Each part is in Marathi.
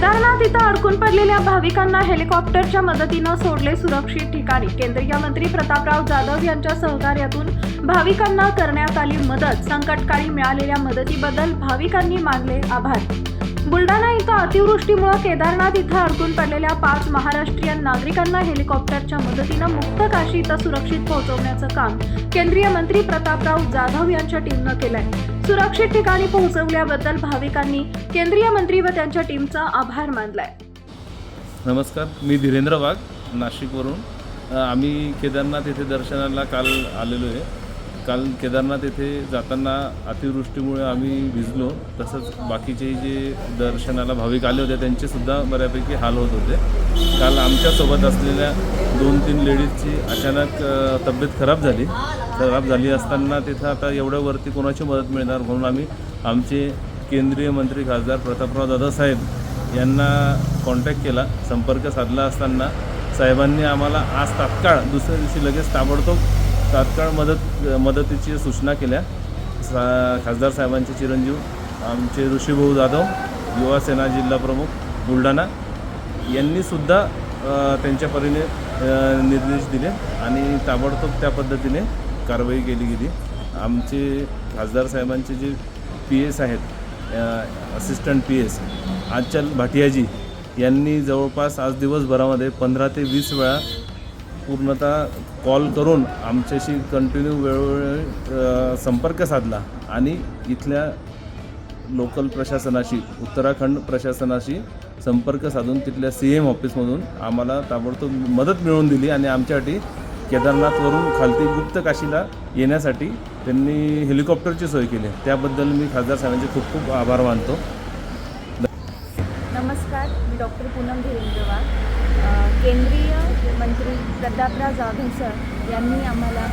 केदारनाथ इथं अडकून पडलेल्या भाविकांना हेलिकॉप्टरच्या मदतीनं सोडले सुरक्षित ठिकाणी. केंद्रीय मंत्री प्रतापराव जाधव यांच्या सहकार्यातून भाविकांना करण्यात आली मदत. संकटकाळी मिळालेल्या मदतीबद्दल भाविकांनी मानले आभार. बुलढाणा इथं अतिवृष्टीमुळे केदारनाथ इथं अडकून पडलेल्या पाच महाराष्ट्रीयन नागरिकांना हेलिकॉप्टरच्या मदतीनं मुक्त काशी इथं सुरक्षित पोहोचवण्याचं काम केंद्रीय मंत्री प्रतापराव जाधव यांच्या टीमनं केलंय. सुरक्षित ठिकाणी पोहोचवल्याबद्दल भाविकांनी केंद्रीय मंत्री व त्यांच्या टीमचा आभार मानलाय. नमस्कार मी धीरेंद्र वाघ नाशिकवरून. आम्ही केदारनाथ येथे दर्शनाला काल आलेलो आहे. काल केदारनाथ येथे जाताना अतिवृष्टीमुळे आम्ही भिजलो. तसंच बाकीचे जे दर्शनाला भाविक आले होते त्यांचेसुद्धा बऱ्यापैकी हाल होत होते. काल आमच्यासोबत असलेल्या दोन तीन लेडीजची अचानक तब्येत खराब झाली. खराब झाली असताना तिथं आता एवढ्यावरती कोणाची मदत मिळणार म्हणून आम्ही आमचे केंद्रीय मंत्री खासदार प्रतापराव दादासाहेब यांना कॉन्टॅक्ट केला संपर्क साधला असताना. साहेबांनी आम्हाला आज तात्काळ दुसऱ्या दिवशी लगेच ताबडतोब तात्काळ मदत मदतीची सूचना केल्या. सा खासदार साहेबांचे चिरंजीव आमचे ऋषीभाऊ जाधव युवा सेना जिल्हा प्रमुख बुलढाणा यांनीसुद्धा त्यांच्या परीने निर्देश दिले आणि ताबडतोब त्या पद्धतीने कारवाई केली गेली. आमचे खासदार साहेबांचे जे पी एस आहेत assistant P S Aanchal Bhatiaji यांनी जवळपास आज दिवसभरामध्ये पंधरा ते वीस वेळा पूर्णतः कॉल करून आमच्याशी कंटिन्यू वेळोवेळी संपर्क साधला आणि इथल्या लोकल प्रशासनाशी उत्तराखंड प्रशासनाशी संपर्क साधून तिथल्या सी एम ऑफिसमधून आम्हाला ताबडतोब मदत मिळवून दिली आणि आमच्यासाठी केदारनाथवरून खालती गुप्त काशीला येण्यासाठी त्यांनी हेलिकॉप्टरची सोय केली. त्याबद्दल मी खासदार साहेबांचे खूप खूप आभार मानतो. नमस्कार मी डॉक्टर पूनम धीरेंद्रवार. केंद्रीय मंत्री प्रतापराव जाधव सर यांनी आम्हाला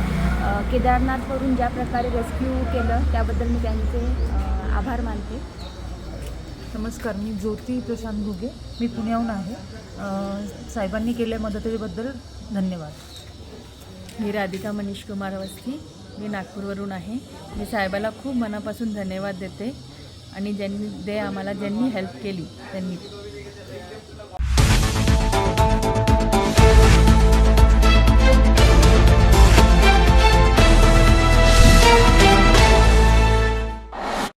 केदारनाथवरून ज्या प्रकारे रेस्क्यू केलं त्याबद्दल मी त्यांचे आभार मानते. नमस्कार मी ज्योती प्रशांत घुगे. मी पुण्याहून आहे. साहेबांनी केल्या मदतीबद्दल धन्यवाद. मी राधिका मनीष कुमार अवस्थी. मी नागपूरवरून आहे. मी साहेबाला खूप मनापासून धन्यवाद देते आणि ज्यांनी ते आम्हाला ज्यांनी हेल्प केली त्यांनी